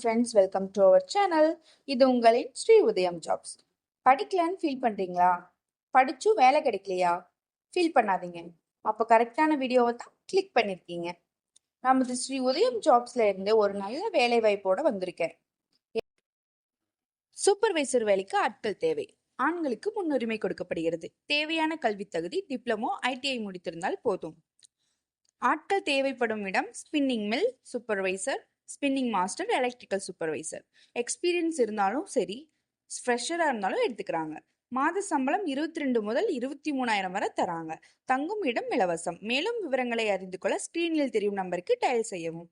Friends welcome to our channel இது உங்களின் ஸ்ரீ உதயம் ஜாப்ஸ் படிக்கலன்னு ஃபீல் பண்ணுறீங்களா படிச்சும் வேலை கிடைக்கலையா? ஃபீல் பண்ணாதீங்க. அப்போ கரெக்டான வீடியோவை தான் கிளிக் பண்ணியிருக்கீங்க நமது ஸ்ரீ உதயம் ஜாப்ஸ்ல இருந்து ஒரு நல்ல வேலை வாய்ப்போட வந்திருக்கேன். சூப்பர்வைசர் வேலைக்கு ஆட்கள் தேவை. ஆண்களுக்கு முன்னுரிமை கொடுக்கப்படுகிறது. தேவையான கல்வி தகுதி டிப்ளமோ ஐடிஐ முடித்திருந்தால் போதும். ஆட்கள் தேவைப்படும் இடம் spinning mill supervisor spinning master electrical supervisor experience இருந்தாலும் சரி ஃப்ரெஷராக இருந்தாலும் எடுத்துக்கிறாங்க. மாத சம்பளம் இருபத்தி ரெண்டு முதல் இருபத்தி மூணாயிரம் வரை தராங்க. தங்கும் இடம் இலவசம். மேலும் விவரங்களை அறிந்து கொள்ள ஸ்கிரீனில் தெரியும் நம்பருக்கு டயல் செய்யவும்.